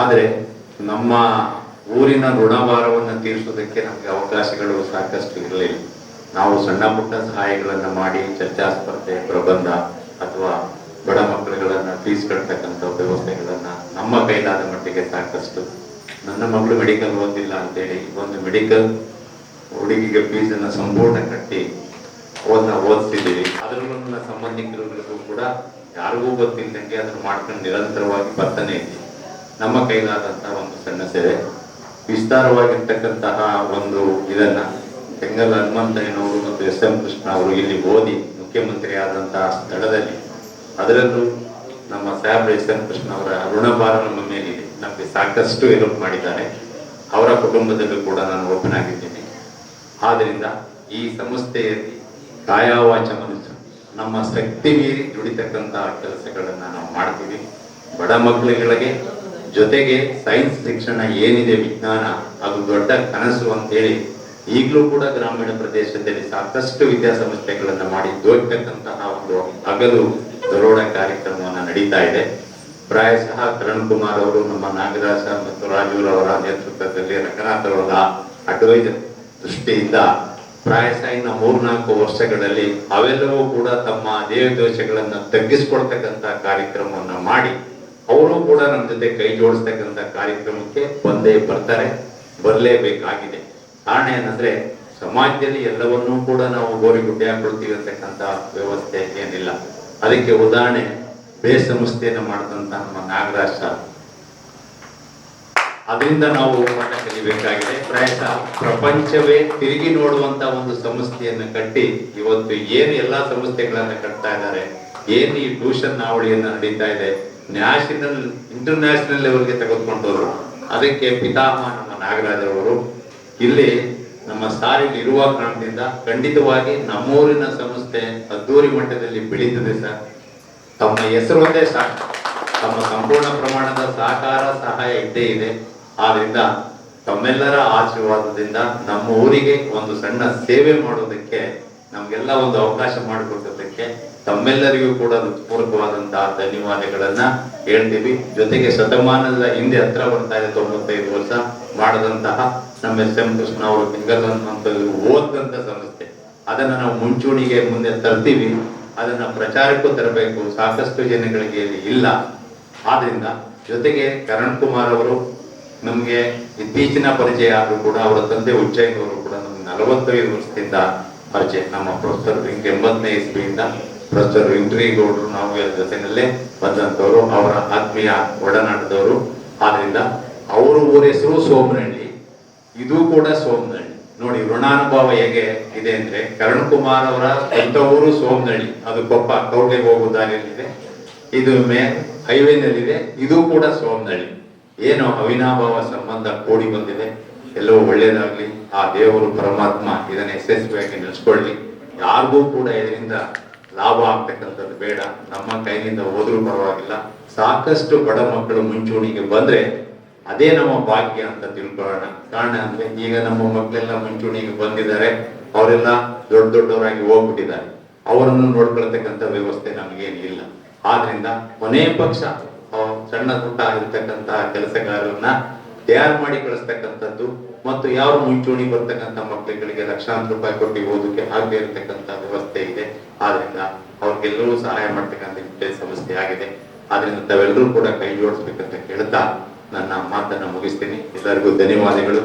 ಆದರೆ ನಮ್ಮ ಊರಿನ ಋಣಭಾರವನ್ನು ತೀರಿಸೋದಕ್ಕೆ ನಮಗೆ ಅವಕಾಶಗಳು ಸಾಕಷ್ಟು ಇರಲಿಲ್ಲ. ನಾವು ಸಣ್ಣ ಪುಟ್ಟ ಸಹಾಯಗಳನ್ನು ಮಾಡಿ, ಚರ್ಚಾ ಸ್ಪರ್ಧೆ, ಪ್ರಬಂಧ ಅಥವಾ ಬಡ ಮಕ್ಕಳುಗಳನ್ನು ಫೀಸ್ ಕಟ್ಟತಕ್ಕಂಥ ವ್ಯವಸ್ಥೆಗಳನ್ನು ನಮ್ಮ ಕೈಲಾದ ಮಟ್ಟಿಗೆ ಸಾಕಷ್ಟು. ನನ್ನ ಮಗಳು ಮೆಡಿಕಲ್ ಓದಿಲ್ಲ ಅಂತೇಳಿ ಒಂದು ಮೆಡಿಕಲ್ ಹುಡುಗಿಗೆ ಫೀಸನ್ನು ಸಂಪೂರ್ಣ ಕಟ್ಟಿ ಓದನ್ನ ಓದಿಸಿದ್ದೀವಿ. ಅದರಲ್ಲೂ ನನ್ನ ಸಂಬಂಧಿಕರಿಗೂ ಕೂಡ ಯಾರಿಗೂ ಗೊತ್ತಿಲ್ಲದಂಗೆ ಅದನ್ನು ಮಾಡ್ಕೊಂಡು ನಿರಂತರವಾಗಿ ಬರ್ತಾನೆ ಇದ್ದೀವಿ ನಮ್ಮ ಕೈಲಾದಂತಹ ಒಂದು ಸಣ್ಣ ಸೇವೆ ವಿಸ್ತಾರವಾಗಿರ್ತಕ್ಕಂತಹ ಒಂದು ಇದನ್ನ ತೆಂಗಲ್ ಹನುಮಂತಯ್ಯನವರು ಮತ್ತು ಎಸ್ ಎಂ ಕೃಷ್ಣ ಅವರು ಇಲ್ಲಿ ಓದಿ ಮುಖ್ಯಮಂತ್ರಿ ಆದಂತಹ ಸ್ಥಳದಲ್ಲಿ. ಅದರಲ್ಲೂ ನಮ್ಮ ಸಾಹೇಬ್ ಎಸ್ ಎಂ ಕೃಷ್ಣ ಅವರ ಋಣಭಾರ ನಮ್ಮ ಮೇಲೆ ನಮಗೆ ಸಾಕಷ್ಟು ಹೆಲ್ಪ್ ಮಾಡಿದ್ದಾರೆ. ಅವರ ಕುಟುಂಬದಲ್ಲೂ ಕೂಡ ನಾನು ಓಪನ್ ಆಗಿದ್ದೀನಿ. ಆದ್ರಿಂದ ಈ ಸಂಸ್ಥೆಯಲ್ಲಿ ಕಾಯಾವಾಚ ಮನುಷ್ಯ, ನಮ್ಮ ಶಕ್ತಿ ಮೀರಿ ದುಡಿತಕ್ಕಂತಹ ಕೆಲಸಗಳನ್ನ ನಾವು ಮಾಡ್ತೀವಿ. ಬಡ ಮಕ್ಕಳುಗಳಿಗೆ ಜೊತೆಗೆ ಸೈನ್ಸ್ ಶಿಕ್ಷಣ ಏನಿದೆ ವಿಜ್ಞಾನ, ಅದು ದೊಡ್ಡ ಕನಸು ಅಂತೇಳಿ ಈಗಲೂ ಕೂಡ ಗ್ರಾಮೀಣ ಪ್ರದೇಶದಲ್ಲಿ ಸಾಕಷ್ಟು ವಿದ್ಯಾಸಂಸ್ಥೆಗಳನ್ನ ಮಾಡಿ ದೊಡ್ಡಕ್ಕಂತಹ ಒಂದು ಹಗಲು ದರೋಡ ಕಾರ್ಯಕ್ರಮವನ್ನು ನಡೀತಾ ಇದೆ. ಪ್ರಾಯಶಃ ಕರಣ್ ಕುಮಾರ್ ಅವರು ನಮ್ಮ ನಾಗರಾಜ ಮತ್ತು ರಾಜೂರ್ ಅವರ ನೇತೃತ್ವದಲ್ಲಿ ರಂಗನಾಥ್ ಅವರ ಅಡ್ವೈಸರ್ ದೃಷ್ಟಿಯಿಂದ ಪ್ರಾಯಶಃ ಇನ್ನು ಮೂರ್ನಾಲ್ಕು ವರ್ಷಗಳಲ್ಲಿ ಅವೆಲ್ಲವೂ ಕೂಡ ತಮ್ಮ ದೇವ ದೋಷಗಳನ್ನು ತಗ್ಗಿಸ್ಕೊಳ್ತಕ್ಕಂತ ಕಾರ್ಯಕ್ರಮವನ್ನು ಮಾಡಿ ಅವರು ಕೂಡ ನಮ್ಮ ಜೊತೆ ಕೈ ಜೋಡಿಸ್ತಕ್ಕಂಥ ಕಾರ್ಯಕ್ರಮಕ್ಕೆ ಬಂದೇ ಬರ್ತಾರೆ, ಬರಲೇಬೇಕಾಗಿದೆ. ಕಾರಣ ಏನಂದ್ರೆ, ಸಮಾಜದಲ್ಲಿ ಎಲ್ಲವನ್ನೂ ಕೂಡ ನಾವು ಗೋರಿಗುಡ್ಡೆ ಹಾಕೊಳ್ತೀವಿ ಅಂತಕ್ಕಂಥ ವ್ಯವಸ್ಥೆ ಏನಿಲ್ಲ. ಅದಕ್ಕೆ ಉದಾಹರಣೆ ಬೇ ಸಂಸ್ಥೆಯನ್ನು ಮಾಡಿದಂತ ನಮ್ಮ ನಾಗರಾಜ್ ಅದರಿಂದ ನಾವು ಪಾಠ ಕಲಿಬೇಕಾಗಿದೆ. ಪ್ರಾಯಶಃ ಪ್ರಪಂಚವೇ ತಿರುಗಿ ನೋಡುವಂತ ಒಂದು ಸಂಸ್ಥೆಯನ್ನು ಕಟ್ಟಿ, ಇವತ್ತು ಏನು ಎಲ್ಲಾ ಸಂಸ್ಥೆಗಳನ್ನ ಕಟ್ತಾ ಇದ್ದಾರೆ, ಏನು ಈ ಟ್ಯೂಷನ್ ನಾವಳಿಯನ್ನ ನಡೀತಾ ಇದೆ ನ್ಯಾಷನಲ್ ಇಂಟರ್ನ್ಯಾಷನಲ್ ಲೆವೆಲ್ಗೆ ತೆಗೆದುಕೊಂಡವರು. ಅದಕ್ಕೆ ಪಿತಾಮಹ ನಮ್ಮ ನಾಗರಾಜರವರು, ಇಲ್ಲಿ ನಮ್ಮ ಸಾರಿಗೆ ಇರುವ ಕಾರಣದಿಂದ ಖಂಡಿತವಾಗಿ ನಮ್ಮೂರಿನ ಸಂಸ್ಥೆ ಅದ್ದೂರಿ ಮಟ್ಟದಲ್ಲಿ ಬೆಳೀತದೆ ಸರ್. ತಮ್ಮ ಹೆಸರು ಒಂದೇ ಸಾಕು. ತಮ್ಮ ಸಂಪೂರ್ಣ ಪ್ರಮಾಣದ ಸಹಕಾರ, ಸಹಾಯ ಇದ್ದೇ ಇದೆ. ಆದ್ರಿಂದ ತಮ್ಮೆಲ್ಲರ ಆಶೀರ್ವಾದದಿಂದ ನಮ್ಮ ಊರಿಗೆ ಒಂದು ಸಣ್ಣ ಸೇವೆ ಮಾಡೋದಕ್ಕೆ ನಮ್ಗೆಲ್ಲ ಒಂದು ಅವಕಾಶ ಮಾಡಿಕೊಟ್ಟದಕ್ಕೆ ತಮ್ಮೆಲ್ಲರಿಗೂ ಕೂಡ ಪೂರ್ವಕವಾದಂತಹ ಧನ್ಯವಾದಗಳನ್ನ ಹೇಳ್ತೀವಿ. ಜೊತೆಗೆ ಶತಮಾನದ ಹಿಂದೆ ಹತ್ರ ಬರ್ತಾ ಇದೆ ತೊಂಬತ್ತೈದು ವರ್ಷ ಮಾಡದಂತಹ ನಮ್ಮ ಎಸ್ ಎಂ ಕೃಷ್ಣ ಅವರು ಓದಂತ ಸಂಸ್ಥೆ. ಅದನ್ನ ನಾವು ಮುಂಚೂಣಿಗೆ ಮುಂದೆ ತರ್ತೀವಿ. ಅದನ್ನ ಪ್ರಚಾರಕ್ಕೂ ತರಬೇಕು, ಸಾಕಷ್ಟು ಜನಗಳಿಗೆ ಇಲ್ಲಿ. ಆದ್ರಿಂದ ಜೊತೆಗೆ ಕರಣ್ ಕುಮಾರ್ ಅವರು ನಮ್ಗೆ ಇತ್ತೀಚಿನ ಪರಿಚಯ ಆದರೂ ಕೂಡ ಅವರ ತಂದೆ ಉಜ್ಜಯಿನವರು ಕೂಡ ನಮ್ಗೆ ನಲವತ್ತೈದು ವರ್ಷದಿಂದ ಪರಿಚಯ. ನಮ್ಮ ಪ್ರೊಫೆಸರ್ ಎಂಬತ್ತನೇ ಇಸ್ವಿಯಿಂದ ಪ್ರೊಫೆಸರ್ ಗೌಡ್ರು ನಾವು ಜೊತೆಯಲ್ಲೇ ಬಂದಂತವರು ಅವರ ಆತ್ಮೀಯ ಒಡನಾಟದವರು. ಆದ್ರಿಂದ ಅವರು ಊರ ಹೆಸರು ಸೋಮನಹಳ್ಳಿ, ಇದು ಕೂಡ ಸೋಮನಹಳ್ಳಿ. ನೋಡಿ, ಋಣಾನುಭವ ಹೇಗೆ ಇದೆ ಅಂದ್ರೆ ಕರಣ್ ಕುಮಾರ್ ಅವರ ಸ್ವಂತ ಊರು ಸೋಮನಹಳ್ಳಿ. ಅದು ಕೊಪ್ಪ ಕೌಡ್ಗೆ ಹೋಗೋ ದಾರಿಯಲ್ಲಿದೆ ಇದು ಮೇ, ಹೈವೇನಲ್ಲಿದೆ. ಇದು ಕೂಡ ಸೋಮನಹಳ್ಳಿ. ಏನು ಅವಿನಾಭಾವ ಸಂಬಂಧ ಕೂಡಿ ಬಂದಿದೆ. ಎಲ್ಲವೂ ಒಳ್ಳೇದಾಗ್ಲಿ, ಆ ದೇವರು ಪರಮಾತ್ಮ ಇದನ್ನ ಯಶಸ್ವಿಯಾಗಿ ನೆಲೆಸ್ಕೊಳ್ಳಿ ಯಾರಿಗೂ ಕೂಡ ಇದರಿಂದ ಲಾಭ ಆಗ್ತಕ್ಕಂಥದ್ದು ಬೇಡ. ನಮ್ಮ ಕೈಯಿಂದ ಹೋದ್ರೂ ಪರವಾಗಿಲ್ಲ. ಸಾಕಷ್ಟು ಬಡ ಮಕ್ಕಳು ಮುಂಚೂಣಿಗೆ ಬಂದ್ರೆ ಅದೇ ನಮ್ಮ ಭಾಗ್ಯ ಅಂತ ತಿಳ್ಕೊಳ್ಳೋಣ. ಕಾರಣ ಅಂದ್ರೆ ಈಗ ನಮ್ಮ ಮಕ್ಕಳೆಲ್ಲ ಮುಂಚೂಣಿಗೆ ಬಂದಿದ್ದಾರೆ. ಅವರೆಲ್ಲ ದೊಡ್ಡ ದೊಡ್ಡವರಾಗಿ ಹೋಗ್ಬಿಟ್ಟಿದ್ದಾರೆ. ಅವರನ್ನು ನೋಡ್ಕೊಳ್ತಕ್ಕಂಥ ವ್ಯವಸ್ಥೆ ನಮಗೇನು ಇಲ್ಲ. ಆದ್ರಿಂದ ಕೊನೆ ಪಕ್ಷ ಸಣ್ಣ ಪುಟ್ಟ ಇರ್ತಕ್ಕಂತಹ ಕೆಲಸಗಾರರನ್ನ ತಯಾರು ಮಾಡಿ ಕಳಿಸ್ತಕ್ಕಂಥದ್ದು ಮತ್ತು ಯಾವ ಮುಂಚೂಣಿ ಬರ್ತಕ್ಕಂಥ ಮಕ್ಕಳುಗಳಿಗೆ ಲಕ್ಷಾಂತರ ರೂಪಾಯಿ ಕೊಟ್ಟು ಓದಕ್ಕೆ ಆಗದೆ ಇರತಕ್ಕಂಥ ವ್ಯವಸ್ಥೆ ಇದೆ. ಆದ್ರಿಂದ ಅವ್ರಿಗೆಲ್ಲರೂ ಸಹಾಯ ಮಾಡ್ತಕ್ಕಂಥ ಸಮಸ್ಯೆ ಆಗಿದೆ. ಆದ್ರಿಂದ ತಾವೆಲ್ಲರೂ ಕೂಡ ಕೈ ಜೋಡಿಸ್ಬೇಕಂತ ಹೇಳ್ತಾ ನನ್ನ ಮಾತನ್ನ ಮುಗಿಸ್ತೀನಿ. ಎಲ್ಲರಿಗೂ ಧನ್ಯವಾದಗಳು.